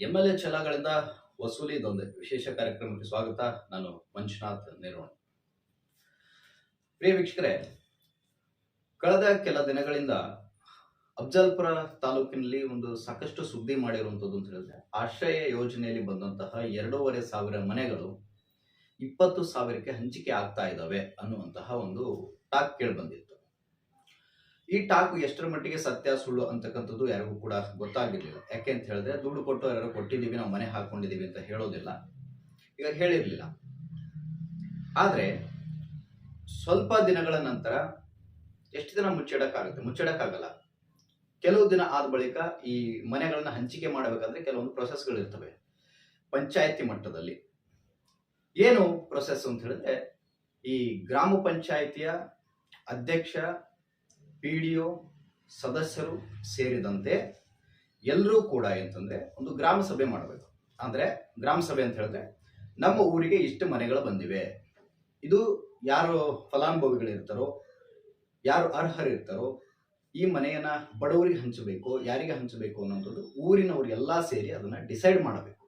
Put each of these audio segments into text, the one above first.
M L A ಛಲಗಳಿಂದ ವಸೂಲಿ ದೊಂದೆ ವಿಶೇಷ ಕಾರ್ಯಕ್ರಮಕ್ಕೆ ಸ್ವಾಗತ. ನಾನು ಮಂಜುನಾಥ್ ನಿರ್ವಣ ಪ್ರಿಯ ವೀಕ್ಷಕರೇ, ಕಳೆದ ಕೆಲ ದಿನಗಳಿಂದ ಅಫ್ಜಲ್ಪುರ ತಾಲೂಕಿನಲ್ಲಿ ಒಂದು ಸಾಕಷ್ಟು ಸುದ್ದಿ ಮಾಡಿರುವಂಥದ್ದು ಅಂತ ಹೇಳಿದ್ರೆ, ಆಶ್ರಯ ಯೋಜನೆಯಲ್ಲಿ ಬಂದಂತಹ ಎರಡೂವರೆ ಸಾವಿರ ಮನೆಗಳು ಇಪ್ಪತ್ತು ಸಾವಿರಕ್ಕೆ ಹಂಚಿಕೆ ಆಗ್ತಾ ಇದ್ದಾವೆ ಅನ್ನುವಂತಹ ಒಂದು ಟಾಕ್ ಕೇಳಿ ಬಂದಿತ್ತು. ಈ ಟಾಕ್ ಎಷ್ಟರ ಮಟ್ಟಿಗೆ ಸತ್ಯ, ಸುಳ್ಳು ಅಂತಕ್ಕಂಥದ್ದು ಯಾರಿಗೂ ಕೂಡ ಗೊತ್ತಾಗಿರ್ಲಿಲ್ಲ. ಯಾಕೆ ಅಂತ ಹೇಳಿದ್ರೆ, ದುಡ್ಡು ಕೊಟ್ಟು ಯಾರು ಕೊಟ್ಟಿದ್ದೀವಿ, ನಾವು ಮನೆ ಹಾಕೊಂಡಿದ್ದೀವಿ ಅಂತ ಹೇಳೋದಿಲ್ಲ. ಈಗ ಹೇಳಿರ್ಲಿಲ್ಲ. ಆದರೆ ಸ್ವಲ್ಪ ದಿನಗಳ ನಂತರ ಎಷ್ಟು ದಿನ ಮುಚ್ಚಿಡಕ್ಕಾಗುತ್ತೆ? ಮುಚ್ಚಿಡಕ್ಕಾಗಲ್ಲ. ಕೆಲವು ದಿನ ಆದ ಬಳಿಕ ಈ ಮನೆಗಳನ್ನ ಹಂಚಿಕೆ ಮಾಡಬೇಕಾದ್ರೆ ಕೆಲವೊಂದು ಪ್ರೊಸೆಸ್ಗಳಿರ್ತವೆ ಪಂಚಾಯತಿ ಮಟ್ಟದಲ್ಲಿ. ಏನು ಪ್ರೊಸೆಸ್ ಅಂತ ಹೇಳಿದ್ರೆ, ಈ ಗ್ರಾಮ ಪಂಚಾಯಿತಿಯ ಅಧ್ಯಕ್ಷ ಪಿ ಡಿ ಒ ಸದಸ್ಯರು ಸೇರಿದಂತೆ ಎಲ್ಲರೂ ಕೂಡ ಅಂತಂದ್ರೆ ಒಂದು ಗ್ರಾಮ ಸಭೆ ಮಾಡಬೇಕು. ಅಂದ್ರೆ ಗ್ರಾಮ ಸಭೆ ಅಂತ ಹೇಳಿದ್ರೆ ನಮ್ಮ ಊರಿಗೆ ಇಷ್ಟು ಮನೆಗಳು ಬಂದಿವೆ. ಇದು ಯಾರು ಫಲಾನುಭವಿಗಳಿರ್ತಾರೋ, ಯಾರು ಅರ್ಹರಿರ್ತಾರೋ, ಈ ಮನೆಯನ್ನ ಬಡವರಿಗೆ ಹಂಚಬೇಕು, ಯಾರಿಗೆ ಹಂಚಬೇಕು ಅನ್ನೋಂಥದ್ದು ಊರಿನವರೆಲ್ಲ ಸೇರಿ ಅದನ್ನ ಡಿಸೈಡ್ ಮಾಡಬೇಕು.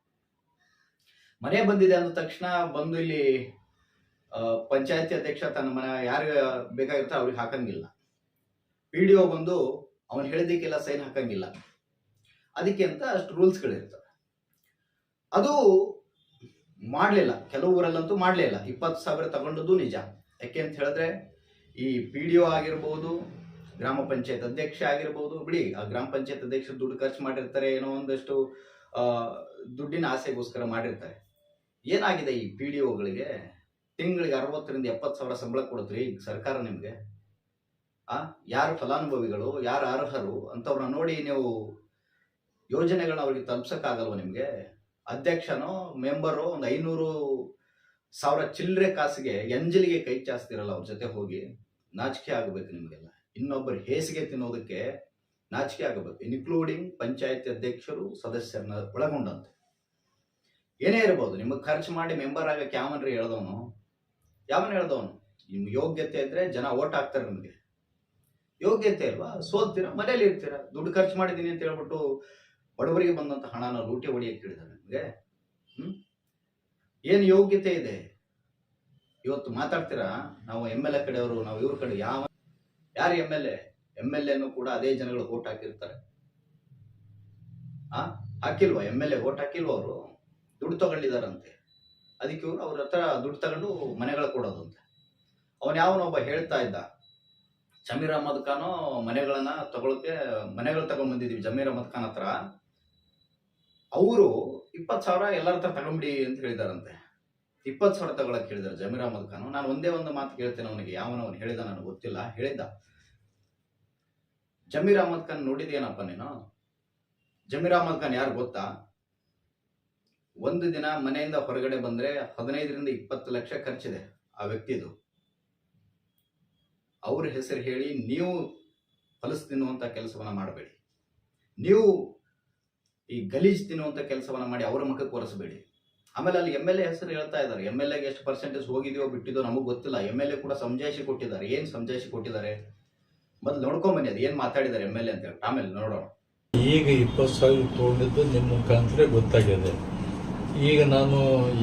ಮನೆ ಬಂದಿದೆ ಅಂದ ತಕ್ಷಣ ಬಂದು ಇಲ್ಲಿ ಪಂಚಾಯತಿ ಅಧ್ಯಕ್ಷ ತನ್ನ ಮನೆ ಯಾರಿಗೆ ಬೇಕಾಗಿರ್ತಾರೆ ಅವ್ರಿಗೆ ಹಾಕಂಗಿಲ್ಲ. ಪಿ ಡಿ ಒ ಬಂದು ಅವನು ಹೇಳಿದ್ದಕ್ಕೆಲ್ಲ ಸೈನ್ ಹಾಕಂಗಿಲ್ಲ. ಅದಕ್ಕೆ ಅಂತ ಅಷ್ಟು ರೂಲ್ಸ್ಗಳಿರ್ತವೆ ಅದು ಮಾಡಲಿಲ್ಲ. ಕೆಲವು ಊರಲ್ಲಂತೂ ಮಾಡಲಿಲ್ಲ. ಇಪ್ಪತ್ತು ಸಾವಿರ ತಗೊಂಡದ್ದು ನಿಜ. ಯಾಕೆ ಅಂತ ಹೇಳಿದ್ರೆ, ಈ ಪಿ ಡಿ ಒ ಆಗಿರ್ಬೋದು, ಗ್ರಾಮ ಪಂಚಾಯತ್ ಅಧ್ಯಕ್ಷ ಆಗಿರ್ಬೋದು, ಬಿಡಿ, ಆ ಗ್ರಾಮ ಪಂಚಾಯತ್ ಅಧ್ಯಕ್ಷ ದುಡ್ಡು ಖರ್ಚು ಮಾಡಿರ್ತಾರೆ ಏನೋ ಒಂದಷ್ಟು ದುಡ್ಡಿನ ಆಸೆಗೋಸ್ಕರ ಮಾಡಿರ್ತಾರೆ. ಏನಾಗಿದೆ ಈ ಪಿ ಡಿ ಒಗಳಿಗೆ ತಿಂಗಳಿಗೆ ಅರವತ್ತರಿಂದ ಎಪ್ಪತ್ತು ಸಾವಿರ ಸಂಬಳ ಕೊಡುತ್ತೆ ಈಗ ಸರ್ಕಾರ ನಿಮಗೆ? ಆ? ಯಾರು ಫಲಾನುಭವಿಗಳು, ಯಾರು ಅರ್ಹರು ಅಂತವ್ರನ್ನ ನೋಡಿ ನೀವು ಯೋಜನೆಗಳನ್ನ ಅವ್ರಿಗೆ ತಲುಪ್ಸಕ್ಕಾಗಲ್ವ ನಿಮಗೆ? ಅಧ್ಯಕ್ಷನೋ, ಮೆಂಬರು ಒಂದು ಐನೂರು ಸಾವಿರ ಚಿಲ್ಲರೆ ಕಾಸಿಗೆ ಎಂಜಲಿಗೆ ಕೈ ಚಾಸ್ತಿರಲ್ಲ ಅವ್ರ ಜೊತೆ ಹೋಗಿ ನಾಚಿಕೆ ಆಗಬೇಕು ನಿಮಗೆಲ್ಲ. ಇನ್ನೊಬ್ಬರು ಹೇಸಿಗೆ ತಿನ್ನೋದಕ್ಕೆ ನಾಚಿಕೆ ಆಗಬೇಕು. ಇನ್ಕ್ಲೂಡಿಂಗ್ ಪಂಚಾಯತಿ ಅಧ್ಯಕ್ಷರು ಸದಸ್ಯರನ್ನ ಒಳಗೊಂಡಂತೆ. ಏನೇ ಇರ್ಬೋದು, ನಿಮಗೆ ಖರ್ಚು ಮಾಡಿ ಮೆಂಬರ್ ಆಗಕ್ಕೆ ಯಾವನ್ರಿ ಹೇಳ್ದವನು? ಯಾವನ್ ಹೇಳ್ದವನು? ನಿಮ್ಗೆ ಯೋಗ್ಯತೆ ಇದ್ರೆ ಜನ ಓಟ್ ಹಾಕ್ತಾರೆ ನಿಮಗೆ. ಯೋಗ್ಯತೆ ಅಲ್ವಾ ಸೋಲ್ತೀರಾ? ಮನೇಲಿ ಇರ್ತೀರ? ದುಡ್ಡು ಖರ್ಚು ಮಾಡಿದ್ದೀನಿ ಅಂತ ಹೇಳ್ಬಿಟ್ಟು ಬಡವರಿಗೆ ಬಂದಂತ ಹಣನ ಲೂಟಿ ಹೊಡಿಯಕ್ಕೆ ಹಿಡಿದಾರೆ ನಿಮಗೆ? ಹ್ಮ್? ಏನು ಯೋಗ್ಯತೆ ಇದೆ? ಇವತ್ತು ಮಾತಾಡ್ತೀರಾ? ನಾವು ಎಂ ಎಲ್ ಎ ಕಡೆಯವರು, ನಾವು ಇವ್ರ ಕಡೆ ಯಾವ ಯಾರು M L A M L ಎನ್ನು ಕೂಡ ಅದೇ ಜನಗಳು ಓಟ್ ಹಾಕಿರ್ತಾರೆ. ಆ? ಹಾಕಿಲ್ವಾ? ಎಂ ಎಲ್ ಎ ಓಟ್ ಹಾಕಿಲ್ವ ಅವರು? ದುಡ್ಡು ತಗೊಂಡಿದಾರಂತೆ. ಅದಕ್ಕೆ ಇವ್ರು ಅವ್ರ ಹತ್ರ ದುಡ್ಡು ತಗೊಂಡು ಮನೆಗಳು ಕೊಡೋದಂತೆ. ಅವನ್ ಯಾವನೊಬ್ಬ ಹೇಳ್ತಾ ಇದ್ದ. ಜಮೀರ್ ಅಹಮದ್ ಖಾನು ಮನೆಗಳನ್ನ ತಗೊಳಕ್ಕೆ, ಮನೆಗಳು ತಗೊಂಡ್ ಬಂದಿದೀವಿ ಜಮೀರ್ ಅಹಮದ್ ಖಾನ್ ಹತ್ರ. ಅವರು ಇಪ್ಪತ್ತು ಸಾವಿರ ಎಲ್ಲರ ಹತ್ರ ತಗೊಂಬಿಡಿ ಅಂತ ಹೇಳಿದಾರಂತೆ. ಇಪ್ಪತ್ತು ಸಾವಿರ ತಗೊಳಕ್ ಹೇಳಿದಾರೆ ಜಮೀರ್ ಅಹಮದ್ ಖಾನ್. ನಾನು ಒಂದೇ ಒಂದು ಮಾತು ಕೇಳ್ತೇನೆ ಅವನಿಗೆ, ಯಾವನ ಹೇಳಿದ, ನನಗೆ ಗೊತ್ತಿಲ್ಲ, ಹೇಳಿದ್ದ. ಜಮೀರ್ ಅಹಮದ್ ಖಾನ್ ನೋಡಿದೇನಪ್ಪ ನೀನು? ಜಮೀರ್ ಅಹಮದ್ ಖಾನ್ ಯಾರು ಗೊತ್ತಾ? ಒಂದು ದಿನ ಮನೆಯಿಂದ ಹೊರಗಡೆ ಬಂದ್ರೆ ಹದಿನೈದರಿಂದ ಇಪ್ಪತ್ತು ಲಕ್ಷ ಖರ್ಚಿದೆ ಆ ವ್ಯಕ್ತಿದು. ಅವ್ರ ಹೆಸರು ಹೇಳಿ ನೀವು ಹೊಲಸು ತಿನ್ನುವಂಥ ಕೆಲಸವನ್ನ ಮಾಡಬೇಡಿ. ನೀವು ಈ ಗಲೀಜು ತಿನ್ನುವಂಥ ಕೆಲಸವನ್ನ ಮಾಡಿ ಅವರ ಮುಖಕ್ಕೆ ಒರೆಸಬೇಡಿ. ಆಮೇಲೆ ಅಲ್ಲಿ ಎಂ ಎಲ್ ಎ ಹೆಸರು ಹೇಳ್ತಾ ಇದ್ದಾರೆ. ಎಂ ಎಲ್ ಎಗೆ ಎಷ್ಟು ಪರ್ಸೆಂಟೇಜ್ ಹೋಗಿದೆಯೋ ಬಿಟ್ಟಿದೋ ನಮಗೆ ಗೊತ್ತಿಲ್ಲ. ಎಂ ಎಲ್ ಎ ಕೂಡ ಸಮಜಾಯಿಷಿ ಕೊಟ್ಟಿದ್ದಾರೆ. ಏನು ಸಮಜಾಯಿಷಿ ಕೊಟ್ಟಿದ್ದಾರೆ? ಮೊದ್ಲು ನೋಡ್ಕೊಂಬನ್ನಿ ಅದು ಏನು ಮಾತಾಡಿದ್ದಾರೆ ಎಂ ಎಲ್ ಎ ಅಂತ ಹೇಳಿ. ಆಮೇಲೆ ನೋಡೋಣ. ಈಗ ಇಪ್ಪತ್ತು ಸಾವಿರ ತೊಗೊಂಡಿದ್ದು ನಿಮ್ಮ ಮುಖಾಂತರ ಗೊತ್ತಾಗಿದೆ. ಈಗ ನಾನು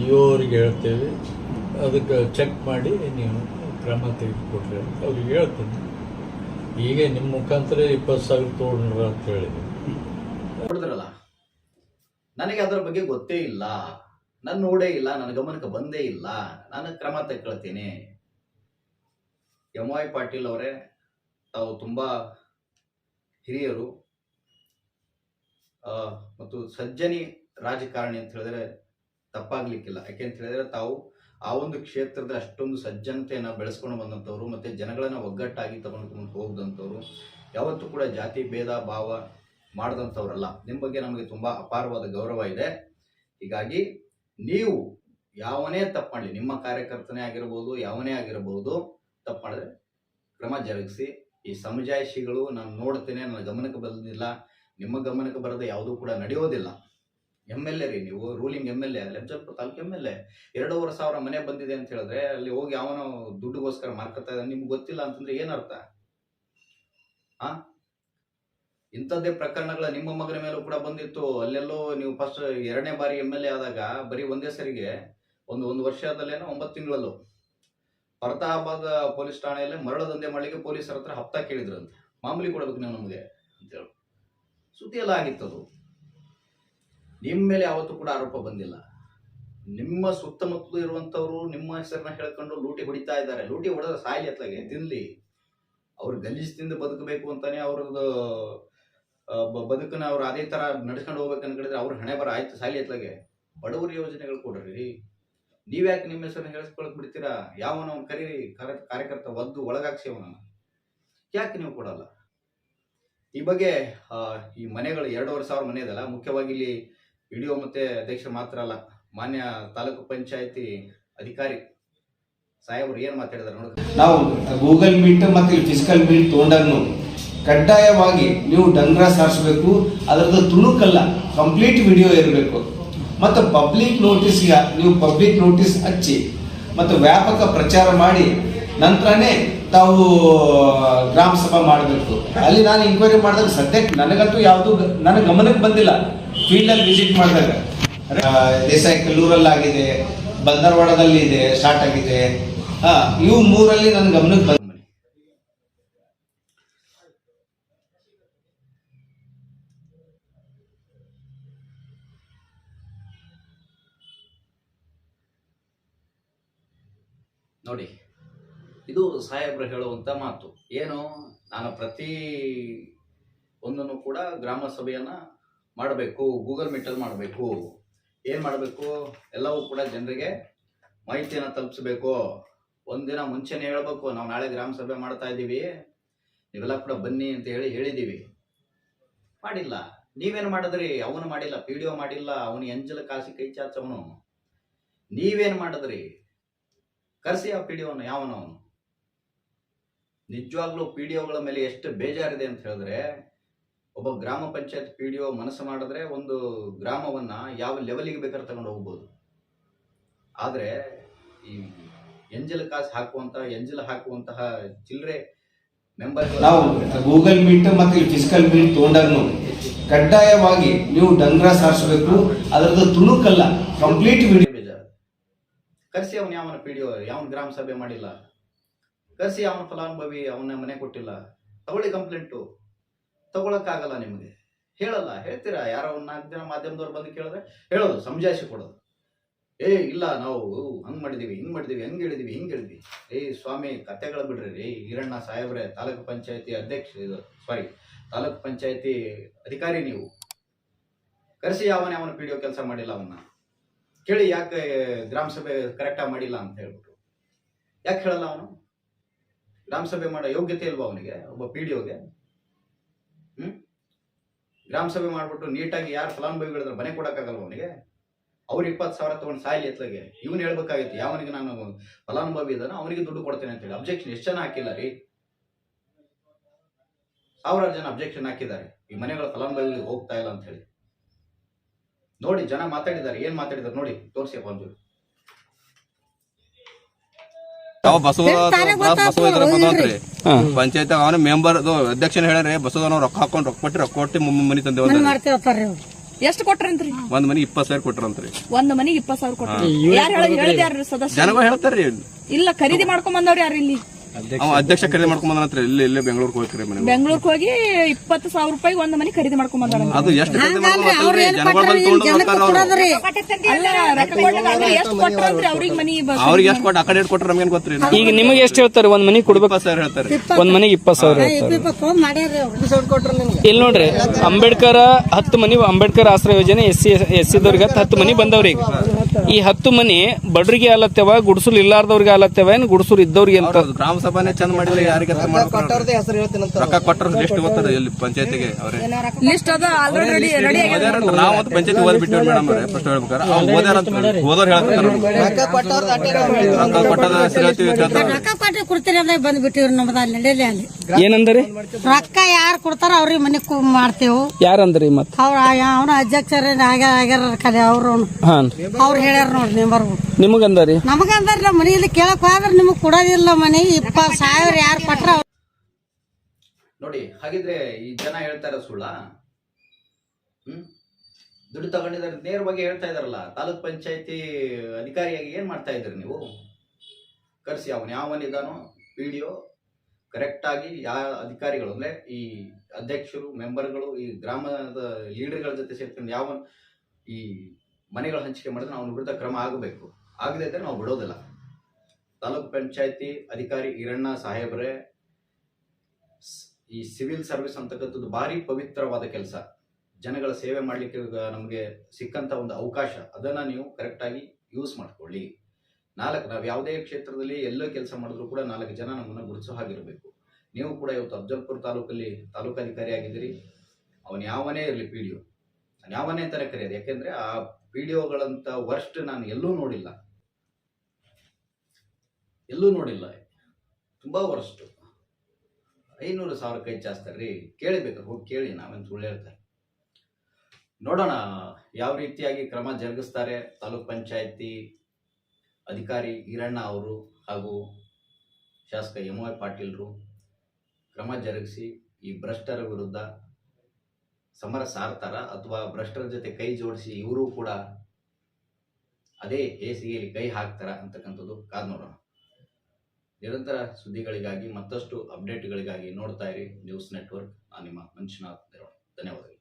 ಇವರಿಗೆ ಹೇಳ್ತೇವೆ. ಅದಕ್ಕೆ ಚೆಕ್ ಮಾಡಿ ನೀವು. ಕ್ರಮ ತೆಗೆದುಕೊಡ್ರಿ ಅಂತ ಅವ್ರಿಗೆ ಹೇಳ್ತೀನಿ. ಈಗ ನಿಮ್ಮ ಮುಖಾಂತರ ಇಪ್ಪತ್ತು ಸಾವಿರ ತೊಗೊಂಡ್ರ ಅಂತ ಹೇಳಿದೆ ನೋಡಿದ್ರಲ್ಲ? ನನಗೆ ಅದರ ಬಗ್ಗೆ ಗೊತ್ತೇ ಇಲ್ಲ. ನಾನು ನೋಡೇ ಇಲ್ಲ ನನ್ನ ಗಮನಕ್ಕೆ ಬಂದೇ ಇಲ್ಲ. ನಾನು ಕ್ರಮ ತಗೊಳ್ತೀನಿ ಎಂ ವೈ ಪಾಟೀಲ್ ಅವರೇ, ತಾವು ತುಂಬ ಹಿರಿಯರು. ಮತ್ತು ಸಜ್ಜನಿ ರಾಜಕಾರಣಿ ಅಂತ ಹೇಳಿದ್ರೆ ತಪ್ಪಾಗ್ಲಿಕ್ಕಿಲ್ಲ. ಯಾಕೆಂತ ಹೇಳಿದ್ರೆ ತಾವು ಆ ಒಂದು ಕ್ಷೇತ್ರದ ಅಷ್ಟೊಂದು ಸಜ್ಜನತೆಯನ್ನ ಬೆಳೆಸ್ಕೊಂಡು ಬಂದಂಥವ್ರು ಮತ್ತೆ ಜನಗಳನ್ನ ಒಗ್ಗಟ್ಟಾಗಿ ತಗೊಂಡು ಹೋಗದಂಥವ್ರು ಯಾವತ್ತೂ ಕೂಡ ಜಾತಿ ಭೇದ ಭಾವ ಮಾಡಿದಂಥವ್ರಲ್ಲ. ನಿಮ್ಮ ಬಗ್ಗೆ ನಮಗೆ ತುಂಬಾ ಅಪಾರವಾದ ಗೌರವ ಇದೆ. ಹೀಗಾಗಿ ನೀವು ಯಾವನೇ ತಪ್ಪು ಮಾಡಲಿ, ನಿಮ್ಮ ಕಾರ್ಯಕರ್ತನೇ ಆಗಿರ್ಬೋದು, ಯಾವನೇ ಆಗಿರಬಹುದು ತಪ್ಪು ಮಾಡಿದ್ರೆ ಕ್ರಮ ಜರುಗಿಸಿ. ಈ ಸಮಜಾಯಿಷಿಗಳು, ನಾನು ನೋಡ್ತೇನೆ, ನನ್ನ ಗಮನಕ್ಕೆ ಬರೋದಿಲ್ಲ ನಿಮ್ಮ ಗಮನಕ್ಕೆ ಬರದೆ ಯಾವುದೂ ಕೂಡ ನಡೆಯೋದಿಲ್ಲ. ಎಂ ಎಲ್ ಎ ರೀ ನೀವು ರೂಲಿಂಗ್ ಎಂ ಎಲ್ ಎ ಲೆಫ್ಜಲ್ಪುರ ತಾಲೂಕು ಎಂ ಎಲ್ ಎ ಎರಡೂವರೆ ಸಾವಿರ ಮನೆ ಬಂದಿದೆ ಅಂತ ಹೇಳಿದ್ರೆ ಅಲ್ಲಿ ಹೋಗಿ ಅವನು ದುಡ್ಡುಗೋಸ್ಕರ ಮಾರ್ಕೊತಾ ಇದ್ದಾನೆ ನಿಮ್ಗೆ ಗೊತ್ತಿಲ್ಲ ಅಂತಂದ್ರೆ ಏನರ್ಥ ಆ? ಇಂಥದ್ದೇ ಪ್ರಕರಣಗಳ ನಿಮ್ಮ ಮಗನ ಮೇಲೂ ಕೂಡ ಬಂದಿತ್ತು. ಅಲ್ಲೆಲ್ಲೋ ನೀವು ಫಸ್ಟ್ ಎರಡನೇ ಬಾರಿ ಎಂ ಎಲ್ ಎ ಆದಾಗ ಬರೀ ಒಂದೇ ಸರಿಗೆ ಒಂದು ಒಂದು ವರ್ಷದಲ್ಲೇನೋ ಒಂಬತ್ತು ತಿಂಗಳಲ್ಲೂ ಫರತಾಬಾದ್ ಪೊಲೀಸ್ ಠಾಣೆಯಲ್ಲಿ ಮರಳು ದಂಧೆ ಮಾಡಲಿಕ್ಕೆ ಪೊಲೀಸರ ಹತ್ರ ಹಪ್ತಾ ಕೇಳಿದ್ರಂತೆ. ಮಾಮೂಲಿ ಕೊಡಬೇಕು ನೀವು ನಮಗೆ ಅಂತೇಳಿ ಸುದ್ದಿ ಎಲ್ಲ ಆಗಿತ್ತದು. ನಿಮ್ಮ ಮೇಲೆ ಯಾವತ್ತೂ ಕೂಡ ಆರೋಪ ಬಂದಿಲ್ಲ. ನಿಮ್ಮ ಸುತ್ತಮುತ್ತಲು ಇರುವಂತವ್ರು ನಿಮ್ಮ ಹೆಸರನ್ನ ಹೇಳ್ಕೊಂಡು ಲೂಟಿ ಹೊಡಿತಾ ಇದ್ದಾರೆ. ಲೂಟಿ ಹೊಡೆದ್ರೆ ಸಾಯಿಲಿ ಅತ್ಲಾಗೆ, ತಿನ್ಲಿ. ಅವ್ರು ಗಲೀಜು ತಿಂದು ಬದುಕಬೇಕು ಅಂತಾನೆ ಅವ್ರದ್ದು ಬದುಕನ್ನ ಅವ್ರು ಅದೇ ತರ ನಡ್ಸ್ಕೊಂಡು ಹೋಗ್ಬೇಕು ಅನ್ಕೊಂಡಿದ್ರೆ ಅವ್ರ ಹಣೆ ಬರ ಆಯ್ತು ಸಾಲಿ ಅತ್ಲಾಗೆ. ಬಡವರ ಯೋಜನೆಗಳು ಕೊಡ್ರಿ. ನೀವ್ಯಾಕೆ ನಿಮ್ಮ ಹೆಸರನ್ನ ಹೇಳಿಸ್ಕೊಳಕ್ ಬಿಡ್ತೀರಾ? ಯಾವನ ಕರೀರಿ ಕಾರ್ಯ- ಕಾರ್ಯಕರ್ತ ಒದ್ದು ಒಳಗಾಕ್ಸಿ ಅವನನ್ನ. ಯಾಕೆ ನೀವು ಕೊಡಲ್ಲ? ಈ ಬಗ್ಗೆ ಈ ಮನೆಗಳು ಎರಡೂವರೆ ಸಾವಿರ ಮನೆ ಇದಲ್ಲ. ಮುಖ್ಯವಾಗಿ ಇಲ್ಲಿ ವಿಡಿಯೋ ಮತ್ತೆ ಅಧ್ಯಕ್ಷರು ಮಾತ್ರ ಅಲ್ಲ, ಮಾನ್ಯ ತಾಲೂಕು ಪಂಚಾಯತಿ ಅಧಿಕಾರಿ ಸಾಹೇಬರು ಏನ್ ಮಾತಾಡಿದಾರೆ ನೋಡಿ. ನಾವು ಗೂಗಲ್ ಮೀಟ್ ಮತ್ತು ಫಿಸಿಕಲ್ ಮೀಟ್ ತೊಗೊಂಡಾಗ್ನು ಕಡ್ಡಾಯವಾಗಿ ನೀವು ಡಂಗ್ರ ಸಾರಿಸಬೇಕು, ಅದರದ್ದು ತುಣುಕಲ್ಲ, ಕಂಪ್ಲೀಟ್ ವಿಡಿಯೋ ಇರಬೇಕು. ಮತ್ತು ಪಬ್ಲಿಕ್ ನೋಟಿಸ್ಗೆ ನೀವು ಪಬ್ಲಿಕ್ ನೋಟಿಸ್ ಹಚ್ಚಿ, ಮತ್ತು ವ್ಯಾಪಕ ಪ್ರಚಾರ ಮಾಡಿ, ನಂತರನೇ ತಾವು, ಗ್ರಾಮ ಸಭಾ ಮಾಡಬೇಕು. ಅಲ್ಲಿ ನಾನು ಇನ್ಕ್ವೈರಿ ಮಾಡಿದಾಗ ಸದ್ಯಕ್ಕೆ ನನಗಂತೂ ಯಾವುದು ನನ್ನ ಗಮನಕ್ಕೆ ಬಂದಿಲ್ಲ. ಫೀಲ್ಡಲ್ಲಿ ವಿಸಿಟ್ ಮಾಡಿದಾಗ ಆ, ದೇಸಾಯಿ ಕಲ್ಲೂರಲ್ಲಿ ಆಗಿದೆ ಬಂದರವಾಡದಲ್ಲಿ ಇದೆ ಸ್ಟಾರ್ಟ್ ಆಗಿದೆ. ಹಾ ಇವು ಮೂರಲ್ಲಿ ನನ್ನ ಗಮನಕ್ಕೆ ಬಂದ ನೋಡಿ ಇದು ಸಾಹೇಬ್ರು ಹೇಳುವಂತ ಮಾತು. ಏನು ನಾನು ಪ್ರತಿ ಒಂದನ್ನು ಕೂಡ ಗ್ರಾಮ ಸಭೆಯನ್ನ ಮಾಡಬೇಕು, ಗೂಗಲ್ ಮೀಟಲ್ಲಿ ಮಾಡಬೇಕು. ಏನು ಮಾಡಬೇಕು? ಎಲ್ಲವೂ ಕೂಡ ಜನರಿಗೆ ಮಾಹಿತಿಯನ್ನು ತಲುಪಿಸ್ಬೇಕು. ಒಂದಿನ ಮುಂಚೆನೇ ಹೇಳಬೇಕು, ನಾವು ನಾಳೆ ಗ್ರಾಮ ಸಭೆ ಮಾಡ್ತಾ ಇದ್ದೀವಿ. ನೀವೆಲ್ಲ ಕೂಡ ಬನ್ನಿ ಅಂತ ಹೇಳಿ ಹೇಳಿದ್ದೀವಿ. ಮಾಡಿಲ್ಲ. ನೀವೇನು ಮಾಡಿದ್ರಿ? ಅವನು ಮಾಡಿಲ್ಲ ಪಿ ಡಿ ಒ ಮಾಡಿಲ್ಲ, ಅವನು ಎಂಜಲ ಕಾಸಿ ಕೈ ಚಾಚವನು. ನೀವೇನು ಮಾಡಿದ್ರಿ? ಕರೆಸಿ ಆ ಪಿ ಡಿ ಒನು ಯಾವನು ಅವನು ನಿಜವಾಗ್ಲೂ ಪಿ ಡಿ ಒಗಳ ಮೇಲೆ ಎಷ್ಟು ಬೇಜಾರಿದೆ ಅಂತ ಹೇಳಿದ್ರೆ ಒಬ್ಬ ಗ್ರಾಮ ಪಂಚಾಯತ್ ಪಿ ಡಿ ಒ ಮನಸ್ಸು ಮಾಡಿದ್ರೆ ಒಂದು ಗ್ರಾಮವನ್ನ ಯಾವ ಲೆವೆಲಿಗೆ ಬೇಕಾದ್ರೆ ತಗೊಂಡು ಹೋಗ್ಬೋದು. ಆದ್ರೆ ಈ ಎಂಜಲ್ ಕಾಸು ಹಾಕುವಂತಹ ಎಂಜಲ್ ಹಾಕುವಂತಹ ಚಿಲ್ಲರೆ ಮೆಂಬರ್ ನಾವು ಗೂಗಲ್ ಮೀಟ್ ಮತ್ತು ಫಿಸಿಕಲ್ ಮೀಟ್ ತೊಗೊಂಡಾಗ್ನು ಕಡ್ಡಾಯವಾಗಿ ನೀವು ಡಂಗ್ರ ಸಾರಿಸಬೇಕು ಅದರದ್ದು ತುಣುಕಲ್ಲ ಕಂಪ್ಲೀಟ್ ಕರ್ಸಿ ಅವನು ಯಾವನ ಪಿ ಡಿ ಯಾವನ ಗ್ರಾಮ ಸಭೆ ಮಾಡಿಲ್ಲ. ಕರ್ಸಿ ಅವನ ಫಲಾನುಭವಿ ಅವನ ಮನೆ ಕೊಟ್ಟಿಲ್ಲ. ತಗೊಳ್ಳಿ ಕಂಪ್ಲೇಂಟು ತಗೊಳಕ್ಕಾಗಲ್ಲ ನಿಮಗೆ. ಹೇಳಲ್ಲ, ಹೇಳ್ತೀರಾ? ಯಾರೋ ಒಂದ್ ನಾಲ್ಕು ಜನ ಮಾಧ್ಯಮದವ್ರು ಬಂದು ಕೇಳಿದ್ರೆ ಹೇಳೋದು ಸಮಜಾಯಿಸಿ ಕೊಡೋದು. ಏ, ಇಲ್ಲ, ನಾವು ಹಂಗ್ ಮಾಡಿದೀವಿ, ಹಿಂಗ್ ಮಾಡಿದೀವಿ, ಹೆಂಗ್ ಹೇಳಿದೀವಿ, ಹಿಂಗ್ ಹೇಳಿದ್ವಿ. ಏ, ಸ್ವಾಮಿ ಕತೆಗಳ ಬಿಡ್ರಿ. ರೀ ಈರಣ್ಣ ಸಾಹೇಬ್ರೆ, ತಾಲೂಕು ಪಂಚಾಯತಿ ಅಧ್ಯಕ್ಷ, ಇದು ಸಾರಿ ತಾಲೂಕ್ ಪಂಚಾಯತಿ ಅಧಿಕಾರಿ ನೀವು. ಕರೆಸಿ ಯಾವನೇ ಅವನ ಪಿ ಡಿ ಕೆಲಸ ಮಾಡಿಲ್ಲ ಅವನ್ನ. ಕೇಳಿ ಯಾಕೆ ಗ್ರಾಮ ಸಭೆ ಕರೆಕ್ಟಾಗಿ ಮಾಡಿಲ್ಲ ಅಂತ ಹೇಳ್ಬಿಟ್ಟು ಯಾಕೆ ಹೇಳಲ್ಲ ಅವನು? ಗ್ರಾಮ ಸಭೆ ಮಾಡೋ ಯೋಗ್ಯತೆ ಇಲ್ವಾ ಅವನಿಗೆ, ಒಬ್ಬ ಪಿ ಡಿ ಒಗೆ? ಗ್ರಾಮ ಸಭೆ ಮಾಡ್ಬಿಟ್ಟು ನೀಟಾಗಿ ಯಾರು ಫಲಾನುಭವಿಗಳಿದ್ರೆ ಮನೆ ಕೊಡೋಕ್ಕಾಗಲ್ಲ ಅವನಿಗೆ? ಅವ್ರು ಇಪ್ಪತ್ತು ಸಾವಿರ ತಗೊಂಡು ಸಾಯಿಲಿ ಎತ್ತಲಾಗೆ ಇವನು ಹೇಳ್ಬೇಕಾಗಿತ್ತು, ಯಾವನಿಗೆ ನಾನು ಫಲಾನುಭವಿ ಇದ್ದಾನೋ ಅವನಿಗೆ ದುಡ್ಡು ಕೊಡ್ತೇನೆ ಅಂತ ಹೇಳಿ ಅಬ್ಜೆಕ್ಷನ್ ಎಷ್ಟು ಜನ ಹಾಕಿಲ್ಲ ರೀ? ಸಾವಿರಾರು ಜನ ಅಬ್ಜೆಕ್ಷನ್ ಹಾಕಿದ್ದಾರೆ. ಈ ಮನೆಗಳ ಫಲಾನುಭವಿಗಳಿಗೆ ಹೋಗ್ತಾ ಇಲ್ಲ ಅಂತ ಹೇಳಿ. ನೋಡಿ, ಜನ ಮಾತಾಡಿದ್ದಾರೆ. ಏನ್ ಮಾತಾಡಿದ್ದಾರೆ ನೋಡಿ, ತೋರಿಸಿ ಒಂಚೂರು. ಯಾವ ಬಸವ ಬಸವ ಇದ್ರ ಬಂದ್ರಿ ಪಂಚಾಯತ್ ಅವನ ಮೆಂಬರ್ ಅಧ್ಯಕ್ಷನ ಹೇಳ್ರಿ ಬಸವ ನಾವು ರೊಕ್ಕ ಹಾಕೊಂಡು ರೊಕ್ಕ ಕೊಟ್ಟು ರೊಕ್ಕ ಕೊಟ್ಟು ಮುಮ್ಮ ಮನಿ ತಂದೆ ಎಷ್ಟು ಕೊಟ್ರಂತ್ರಿ? ಒಂದ್ ಮನಿ ಇಪ್ಪತ್ ಸಾವಿರ ಕೊಟ್ರಂತ್ರಿ. ಒಂದ್ ಮನಿ ಇಪ್ಪತ್ ಸಾವಿರ ಕೊಟ್ರಿ. ಜನಗಳು ಹೇಳ್ತಾರ್ರಿ ಇಲ್ಲ ಖರೀದಿ ಮಾಡ್ಕೊಂಡ್ ಬಂದವ್ರಿ ಯಾರು ಇಲ್ಲಿ? ಅವ ಅಧ್ಯಕ್ಷ ಖರೀದಿ ಮಾಡ್ಕೊಂಡ್ ಬಂದನಂತ್ರಿ. ಇಲ್ಲಿ ಇಲ್ಲೇ ಬೆಂಗಳೂರಿಗೆ ಹೋಗ್ರಿ ಮನೆ ಬೆಂಗಳೂರಿಗೆ ಹೋಗಿ ಇಪ್ಪತ್ತು ಸಾವಿರ ರೂಪಾಯಿ ಒಂದ್ ಮನೆ ಖರೀದಿ ಮಾಡ್ಕೊಂಡ್ ಬಂದಾರ ಅದು ಎಷ್ಟು ಖರೀದಿ ಅವ್ರಿಗೆ ಎಷ್ಟು ಕೊಟ್ಟು ಆ ಕಡೆ ಕೊಟ್ರೆ ನಮ್ಗೆ ಗೊತ್ತ್ರಿ? ಈಗ ನಿಮಗೆ ಎಷ್ಟು ಹೇಳ್ತಾರೆ? ಒಂದ್ ಮನೆ ಕೊಡ್ಬೇಕು. ಸರ್ ಹೇಳ್ತಾರೆ. ಒಂದ್ ಮನಿಗೆ ಇಪ್ಪತ್ತು ಸಾವಿರ ಇಲ್ಲಿ ನೋಡ್ರಿ ಅಂಬೇಡ್ಕರ್ ಹತ್ತು ಮನಿ ಅಂಬೇಡ್ಕರ್ ಆಶ್ರಯ ಯೋಜನೆ ಎಸ್ ಸಿ ಎಸ್ ಸಿ ದವ್ರಿಗೆ ಹತ್ತು ಮನಿ ಬಂದವ್ರಿ ಈಗ ಈ ಹತ್ತು ಮನಿ ಬಡ್ರಿಗೆ ಅಲತ್ತೆವ ಗುಡ್ಸುಲ್ ಇಲ್ಲಾರ್ದವ್ರಿಗೆ ಅಲತ್ತೆವ ಏನ್ ಗುಡ್ಸೂರ್ ಇದ್ದವ್ರಿಗೆ ಅಂತ? ಅವ್ರು ಗ್ರಾಮ ಸಭಾನೆ ಚಂದ ಮಾಡಿಲ್ಲ ಯಾರಿಗೆ ರೊಕ್ಕ ಕೊಟ್ಟರ ಲಿಸ್ಟ್ ಗೊತ್ತದ ಇಲ್ಲಿ ಪಂಚಾಯತಿಗೆ ಅವ್ರೆ? ಲಿಸ್ಟ್ ಅದ ಆಲ್ರೆಡಿ ರೆಡಿ ರೆಡಿ ನಾವು ಅಂತ ಪಂಚಾಯತಿ ಓದ್ ಮೇಡಮ್ ಅವ್ರೆ ಫಸ್ಟ್ ಹೇಳ್ಬೇಕಾರೆ ಅವ್ರು ಓದ್ಯಾರಂತ ಓದೋರ್ ಹೇಳ್ತಾರೆ ರೊಕ್ಕ ಕೊಟ್ಟದ ಹೇಳ್ತೀವಿ ಅಂತ ಹೇಳ್ತಾರೆ. ರೊಕ್ಕ ಕೊಟ್ಟರೆ ಕೊಡ್ತೀರಿ ಅಂದ್ರೆ ಬಂದ್ಬಿಟ್ಟಿವ್ರಿ ನಮ್ದು ಅಲ್ಲಿ ನಡೆಯಲಿ ಅಲ್ಲಿ. ಏನಂದ್ರಿ? ರೊಕ್ಕ ಯಾರು ಕೊಡ್ತಾರ ಅವ್ರಿಗೆ ಮನೆ ಮಾಡ್ತೇವು. ಯಾರಂದ್ರಿ ಮತ್ತೆ ಅವ್ರ ಅವನ ಅಧ್ಯಕ್ಷರ ಆಗ್ಯಾರ ಆಗ್ಯಾರ ಕಲೆ ಅವ್ರು. ಅವ್ರ ಅವ್ರು ಹೇಳ್ಯಾರ ನೋಡ್ರಿ ಮೆಂಬರ್ಗಳು ನಿಮಗಂದರಿ? ನಮಗಂದ್ರ ಮನೆಯಲ್ಲಿ ಕೇಳಕ್ ಹೋದ್ರೆ ನಿಮಗ್ ಕೊಡೋದಿಲ್ಲ ಮನೆ ಇಪ್ಪತ್ತು ಸಾವಿರ ಯಾರು ಕೊಟ್ರ ನೋಡಿ ಹಾಗಿದ್ರೆ ಈ ಜನ ಹೇಳ್ತಾರ ಸುಳ್ಳ? ಹ್ಮ್? ದುಡ್ಡು ತಗೊಂಡಿದ್ದಾರೆ ನೇರವಾಗಿ ಹೇಳ್ತಾ ಇದಾರಲ್ಲ ತಾಲೂಕ್ ಪಂಚಾಯತಿ ಅಧಿಕಾರಿಯಾಗಿ ಏನ್ ಮಾಡ್ತಾ ಇದ್ರಿ ನೀವು? ಕರ್ಸಿ ಅವನ್ ಯಾವನಿದಾನೋ ವಿಡಿಯೋ ಕರೆಕ್ಟ್ ಆಗಿ ಯಾವ ಅಧಿಕಾರಿಗಳು ಅಂದ್ರೆ ಈ ಅಧ್ಯಕ್ಷರು ಮೆಂಬರ್ಗಳು ಈ ಗ್ರಾಮದ ಲೀಡರ್ಗಳ ಜೊತೆ ಸೇರ್ಕೊಂಡು ಯಾವ ಈ ಮನೆಗಳ ಹಂಚಿಕೆ ಮಾಡಿದ್ರೆ ನಾವು ವಿರುದ್ಧ ಕ್ರಮ ಆಗಬೇಕು. ಆಗದೇ ಇದ್ರೆ ನಾವು ಬಿಡೋದಿಲ್ಲ. ತಾಲೂಕ್ ಪಂಚಾಯತಿ ಅಧಿಕಾರಿ ಈರಣ್ಣ ಸಾಹೇಬ್ರೆ ಈ ಸಿವಿಲ್ ಸರ್ವಿಸ್ ಅಂತಕ್ಕಂಥದ್ದು ಭಾರಿ ಪವಿತ್ರವಾದ ಕೆಲಸ. ಜನಗಳ ಸೇವೆ ಮಾಡಲಿಕ್ಕೆ ನಮಗೆ ಸಿಕ್ಕಂತ ಒಂದು ಅವಕಾಶ. ಅದನ್ನ ನೀವು ಕರೆಕ್ಟಾಗಿ ಯೂಸ್ ಮಾಡ್ಕೊಳ್ಳಿ. ನಾಲ್ಕು, ನಾವು ಯಾವುದೇ ಕ್ಷೇತ್ರದಲ್ಲಿ ಎಲ್ಲೋ ಕೆಲಸ ಮಾಡಿದ್ರು ಕೂಡ ನಾಲ್ಕು ಜನ ನಮ್ಮನ್ನ ಗುರುತಿಸೋ ಹಾಗಿರಬೇಕು. ನೀವು ಕೂಡ ಇವತ್ತು ಅಫ್ಜಲ್ಪುರ ತಾಲೂಕಲ್ಲಿ ತಾಲೂಕಾಧಿಕಾರಿ ಆಗಿದ್ದೀರಿ. ಅವನು ಯಾವನೇ ಇರಲಿ ಪಿ ಡಿ ಒ. ಯಾವನೇ ಅಂತಾನೆ ಕರೆಯೋದು. ಯಾಕೆಂದ್ರೆ ಆ ವಿಡಿಯೋಗಳಂತ ವರ್ಸ್ಟ್ ನಾನು ಎಲ್ಲೂ ನೋಡಿಲ್ಲ. ಎಲ್ಲೂ ನೋಡಿಲ್ಲ. ತುಂಬಾ ವರ್ಸ್ಟ್. ಐನೂರು ಸಾವಿರ ಕೈ ಚಾಸ್ತಾರ್ರಿ ಕೇಳಿಬೇಕು ಹೋಗಿ ಕೇಳಿ, ನಾವೇನು ಸುಳ್ಳು ಹೇಳ್ತಾರೆ. ನೋಡೋಣ, ಯಾವ ರೀತಿಯಾಗಿ ಕ್ರಮ ಜರುಗಿಸ್ತಾರೆ ತಾಲೂಕ್ ಪಂಚಾಯತಿ ಅಧಿಕಾರಿ ಈರಣ್ಣ ಅವರು ಹಾಗೂ ಶಾಸಕ ಎಂ ವೈ ಪಾಟೀಲ್ರು. ಕ್ರಮ ಜರುಗಿಸಿ ಈ ಭ್ರಷ್ಟರ ವಿರುದ್ಧ ಸಮರ ಸಾರ್ತಾರ ಅಥವಾ ಭ್ರಷ್ಟರ ಜೊತೆ ಕೈ ಜೋಡಿಸಿ ಇವರು ಕೂಡ ಅದೇ ಏಸಿಗೆಯಲ್ಲಿ ಕೈ ಹಾಕ್ತಾರ ಅಂತಕ್ಕಂಥದ್ದು ಕಾದ್ ನೋಡೋಣ. ನಿರಂತರ ಸುದ್ದಿಗಳಿಗಾಗಿ ಮತ್ತಷ್ಟು ಅಪ್ಡೇಟ್ಗಳಿಗಾಗಿ ನೋಡ್ತಾ ಇರಿ ನ್ಯೂಸ್ ನೆಟ್ವರ್ಕ್ ನಾನು ನಿಮ್ಮ ಮಂಚನಾಥ್ ಧನ್ಯವಾದಗಳು.